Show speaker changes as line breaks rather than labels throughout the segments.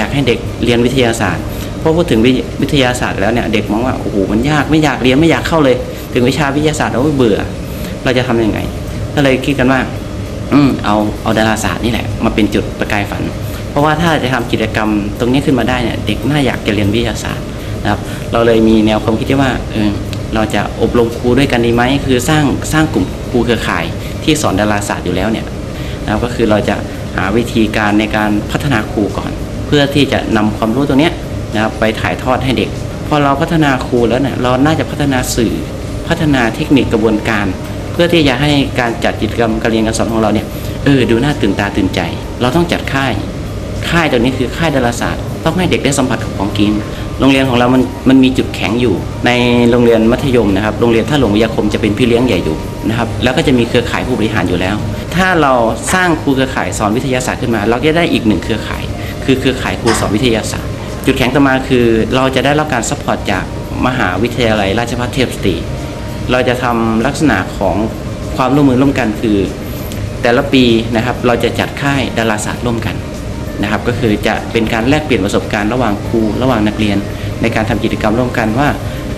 อยากให้เด็กเรียนวิทยาศาสตร์เพราะพูดถึงวิทยาศาสตร์แล้วเนี่ยเด็กมองว่าโอ้โหมันยากไม่อยากเรียนไม่อยากเข้าเลย ถึงวิชาวิทยาศาสตร์เราเบื่อ เราจะทำยังไง ก็เลยคิดกันว่า อืมเอาเอาดาราศาสตร์นี่แหละมาเป็นจุดประกายฝัน เพราะว่าถ้าจะทำกิจกรรมตรงนี้ขึ้นมาได้เนี่ยเด็กน่าอยากจะเรียนวิทยาศาสตร์นะครับเราเลยมีแนวความคิดที่ว่าเออเราจะอบรมครูด้วยกันดีไหมคือสร้างสร้างกลุ่มครูเครือข่ายที่สอนดาราศาสตร์อยู่แล้วเนี่ยนะครับก็คือเราจะหาวิธีการในการพัฒนาครูก่อน พื่อที่จะนำความรู้ตรงนี้นะครับไปถ่ายทอดให้เด็ก พอเราพัฒนาครูแล้วเนี่ยเราน่าจะพัฒนาสื่อพัฒนาเทคนิคกระบวนการ เพื่อที่จะให้การจัดกิจกรรมการเรียนการสอนของเราเนี่ยเออดูน่าตื่นตาตื่นใจ เราต้องจัดค่าย ค่ายตัวนี้คือค่ายดาราศาสตร์ ต้องให้เด็กได้สัมผัสกับของกินโรงเรียนของเรามันมันมีจุดแข็งอยู่ ในโรงเรียนมัธยมนะครับโรงเรียนท่าหลวงวิทยาคมจะเป็นพี่เลี้ยงใหญ่อยู่นะครับแล้วก็จะมีเครือข่ายผู้บริหารอยู่แล้ว ถ้าเราสร้างครูเครือข่ายสอนวิทยาศาสตร์ขึ้นมา เราจะได้อีกหนึ่งเครือข่าย คือเครือข่ายครูสอนวิทยาศาสตร์ จุดแข็งต่อมาคือเราจะได้รับการซัพพอร์ตจากมหาวิทยาลัยราชภัฏเทพสตรี เราจะทำลักษณะของความร่วมมือร่วมกันคือ แต่ละปีนะครับเราจะจัดค่ายดาราศาสตร์ร่วมกันนะครับก็คือจะเป็นการแลกเปลี่ยนประสบการณ์ระหว่างครูระหว่างนักเรียน ในการทำกิจกรรมร่วมกันว่า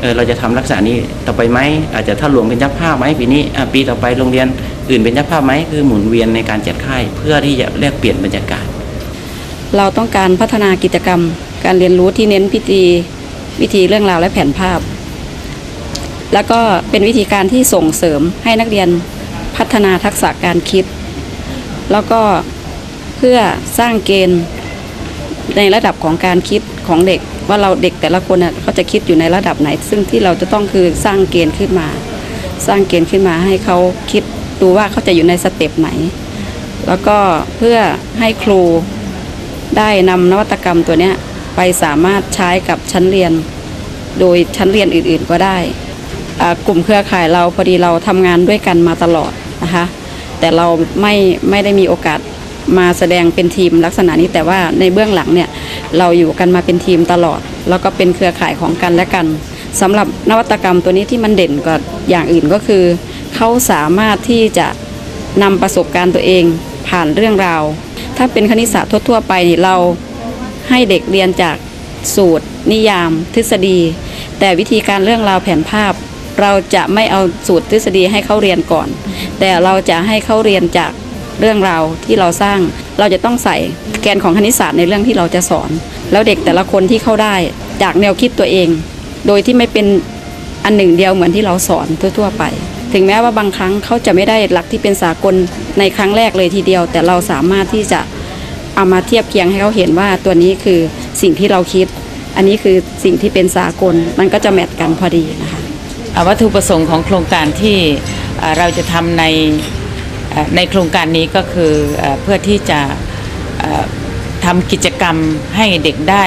เออเราจะทำลักษณะนี้ต่อไปไหมอาจจะถ้าหลวงเป็นเจ้าภาพไหมปีนี้ปีต่อไปโรงเรียนอื่นเป็นเจ้าภาพไหมคือหมุนเวียนในการจัดค่ายเพื่อที่จะแลกเปลี่ยนบรรยากาศ
เราต้องการพัฒนากิจกรรม การเรียนรู้ที่เน้นพิธีวิธีเรื่องราวและแผนภาพ แล้วก็เป็นวิธีการที่ส่งเสริมให้นักเรียนพัฒนาทักษะการคิด แล้วก็เพื่อสร้างเกณฑ์ในระดับของการคิดของเด็ก ว่าเราเด็กแต่ละคนเขาจะคิดอยู่ในระดับไหน ซึ่งที่เราจะต้องคือสร้างเกณฑ์ขึ้นมา สร้างเกณฑ์ขึ้นมาให้เขาคิดดูว่าเขาจะอยู่ในสเต็ปไหน แล้วก็เพื่อให้ครู ได้นำนวัตกรรมตัวนี้ไปสามารถใช้กับชั้นเรียน โดยชั้นเรียนอื่นๆก็ได้ กลุ่มเครือข่ายเราพอดีเราทำงานด้วยกันมาตลอดนะคะแต่เราไม่ไม่ได้มีโอกาสมาแสดงเป็นทีมลักษณะนี้แต่ว่าในเบื้องหลังเนี่ยเราอยู่กันมาเป็นทีมตลอด แล้วก็เป็นเครือข่ายของกันและกันสำหรับนวัตกรรมตัวนี้ที่มันเด่นกว่าอย่างอื่นก็คือ เขาสามารถที่จะนำประสบการณ์ตัวเองผ่านเรื่องราว ถ้าเป็นคณิตศาสตร์ทั่วๆไปนี่เราให้เด็กเรียนจากสูตร นิยาม ทฤษฎี แต่วิธีการเรื่องราวแผนภาพ เราจะไม่เอาสูตรทฤษฎีให้เขาเรียนก่อน แต่เราจะให้เขาเรียนจากเรื่องราวที่เราสร้าง เราจะต้องใส่แกนของคณิตศาสตร์ในเรื่องที่เราจะสอน แล้วเด็กแต่ละคนที่เข้าได้จากแนวคิดตัวเอง โดยที่ไม่เป็น อันหนึ่งเดียวเหมือนที่เราสอนทั่วๆไป ถึงแม้ว่าบางครั้งเขาจะไม่ได้หลักที่เป็นสากลในครั้งแรกเลยทีเดียว แต่เราสามารถที่จะเอามาเทียบเคียงให้เขาเห็นว่าตัวนี้คือสิ่งที่เราคิด อันนี้คือสิ่งที่เป็นสากลมันก็จะแมทกันพอดีนะคะ
อ่าวัตถุประสงค์ของโครงการที่เราจะทำในในโครงการนี้ก็คือเพื่อที่จะทำกิจกรรมให้เด็กได้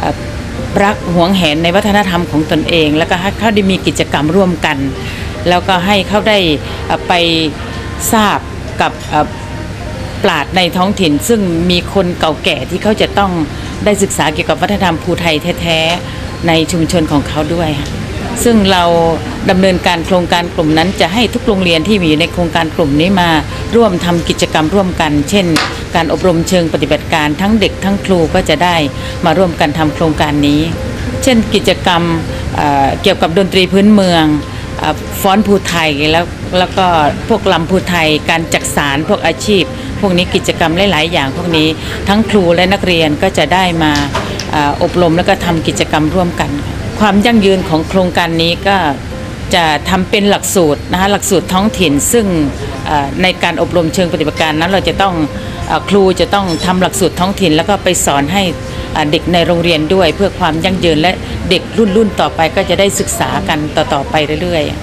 อ่า รักหวงแหนในวัฒนธรรมของตนเอง แล้วก็ให้เขาได้มีกิจกรรมร่วมกัน แล้วก็ให้เขาได้ไปทราบกับปราดในท้องถิ่น ซึ่งมีคนเก่าแก่ที่เขาจะต้องได้ศึกษาเกี่ยวกับวัฒนธรรมภูไทยแท้ๆในชุมชนของเขาด้วย ซึ่งเราดำเนินการโครงการกลุ่มนั้นจะให้ทุกโรงเรียนที่มีอยู่ในโครงการกลุ่มนี้มาร่วมทำกิจกรรมร่วมกัน เช่น การอบรมเชิงปฏิบัติการทั้งเด็กทั้งครูก็จะได้มาร่วมกันทำโครงการนี้ เช่นกิจกรรมเกี่ยวกับดนตรีพื้นเมืองอฟ้อนภูไทยแล้วแล้วก็พวกลำภูไทยการจักสารพวกอาชีพ พวกนี้กิจกรรมหลาย ๆ อย่างพวกนี้ทั้งครูและนักเรียนก็จะได้มาอบรมแล้วก็ทำกิจกรรมร่วมกัน ความยั่งยืนของโครงการนี้ก็จะทำเป็นหลักสูตรนะคะหลักสูตรท้องถิ่นซึ่ง ในการอบรมเชิงปฏิบัติการนั้นเราจะต้องอครูจะต้องทำหลักสูตรท้องถิ่น แล้วก็ไปสอนให้เด็กในโรงเรียนด้วย เพื่อความยั่งยืนและเด็กรุ่นรุ่นต่อไปก็จะได้ศึกษากันต่อๆไปเรื่อยๆ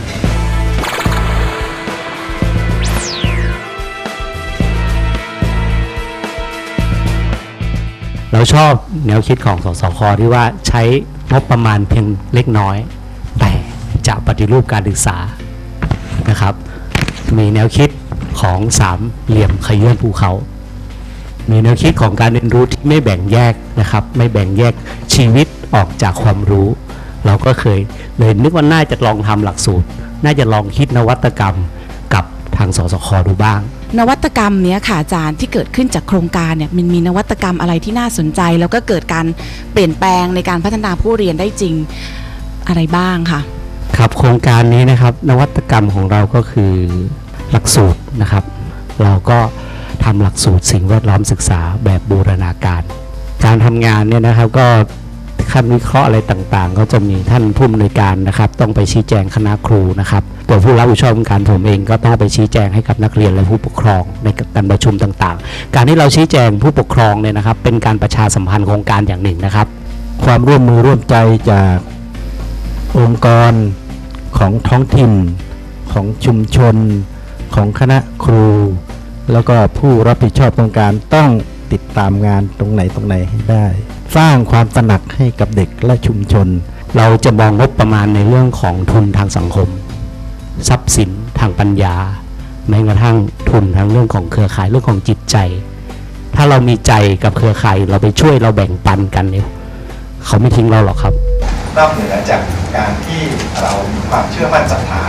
เราชอบแนวคิดของสสคที่ว่าใช้งบประมาณเพียงเล็กน้อย แต่จะปฏิรูปการศึกษานะครับ มีแนวคิดของสามเหลี่ยมขยื่นภูเขา มีแนวคิดของการเรียนรู้ที่ไม่แบ่งแยกนะครับ ไม่แบ่งแยกชีวิตออกจากความรู้ เราก็เคยเลยนึกว่าน่าจะลองทำหลักสูตร น่าจะลองคิดนวัตกรรมกับทางสสคดูบ้าง
นวัตกรรมเนี้ยค่ะอาจารย์ที่เกิดขึ้นจากโครงการเนี่ยมันมีนวัตกรรมอะไรที่น่าสนใจ แล้วก็เกิดการเปลี่ยนแปลงในการพัฒนาผู้เรียนได้จริงอะไรบ้างค่ะ
ครับโครงการนี้นะครับนวัตกรรมของเราก็คือ หลักสูตรนะครับ เราก็ทำหลักสูตรสิ่งแวดล้อมศึกษาแบบบูรณาการ การทำงานเนี่ยนะครับก็ขั้นวิเคราะห์อะไรต่างๆ ก็จะมีท่านผู้อำนวยการนะครับ ต้องไปชี้แจงคณะครูนะครับตัวผู้รับผิดชอบการผมเองก็ต้องไปชี้แจงให้กับนักเรียนและผู้ปกครองในการประชุมต่างๆ การที่เราชี้แจงผู้ปกครองเนี่ยนะครับ เป็นการประชาสัมพันธ์โครงการอย่างหนึ่งนะครับ
ความร่วมมือร่วมใจจากองค์กรของท้องถิ่นของชุมชน ของคณะครู แล้วก็ผู้รับผิดชอบโครงการต้องติดตามงานตรงไหนตรงไหนให้ได้ สร้างความตระหนักให้กับเด็กและชุมชน
เราจะมองงบประมาณในเรื่องของทุนทางสังคม ทรัพย์สินทางปัญญาแม้กระทั่งทุนทางเรื่องของเครือข่ายเรื่องของจิตใจ ถ้าเรามีใจกับเครือข่ายเราไปช่วยเราแบ่งปันกันเนี่ยเขาไม่ทิ้งเราหรอกครับ
นอกเหนือจากการที่เรามีความเชื่อมั่นศรัทธา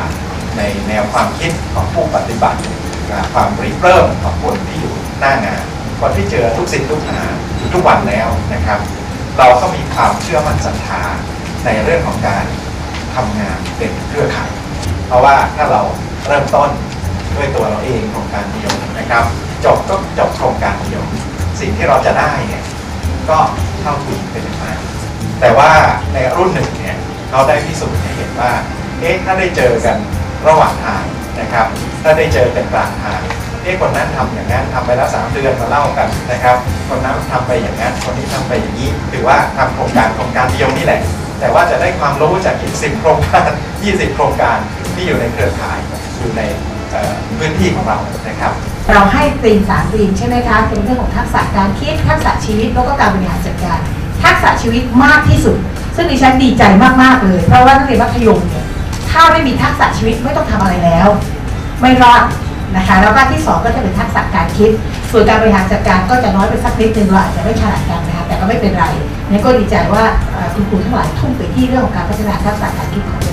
ในแนวความคิดของผู้ปฏิบัติความริเริ่มของคนที่อยู่หน้างานคนที่เจอทุกสิ่งทุกหาอยู่ทุกวันแล้วนะครับ เราก็มีความเชื่อมั่นศรัทธาในเรื่องของการทำงานเป็นเครือข่ายเพราะว่าถ้าเราเริ่มต้นด้วยตัวเราเองโครงการเดียวนะครับจบก็จบโครงการเดียว สิ่งที่เราจะได้เนี่ยก็เท่าทุนเป็นมากแต่ว่าในรุ่นหนึ่งเนี่ยเขาได้พิสูจน์ให้เห็นว่าเอ๊ะถ้าได้เจอกัน ระหว่างทางนะครับ ถ้าได้เจอกันกลางทางเอ๊ะคนนั้นทำอย่างนั้นทำไปแล้วสามเดือนมาเล่ากันนะครับ คนนั้นทำไปอย่างนั้น คนนี้ทำไปอย่างนี้ถือว่าทำโครงการโครงการเดียวนี่แหละ แต่ว่าจะได้ความรู้จากอีกสิบโครงการ20โครงการที่อยู่ในเครือข่ายอยู่ในพื้นที่ของเรานะครับ
เราให้ตรีมสามตรีมใช่ไหมคะเป็นเรื่องของทักษะการคิดทักษะชีวิตแล้วก็การบริหารจัดการ ทักษะชีวิตมากที่สุด ซึ่งดิฉันดีใจมากๆเลย เพราะว่านักเรียนมัธยมเนี่ย ถ้าไม่มีทักษะชีวิตไม่ต้องทำอะไรแล้ว ไม่รอดนะคะแล้วก็ที่สองก็จะเป็นทักษะการคิด ส่วนการบริหารจัดการก็จะน้อยไปสักนิดนึงเราอาจจะไม่ฉลาดกันนะคะแต่ก็ไม่เป็นไรนี่ก็ดีใจว่าคุณครูทั้งหลายทุ่มไปที่เรื่องของการพัฒนาทักษะการคิดของเด็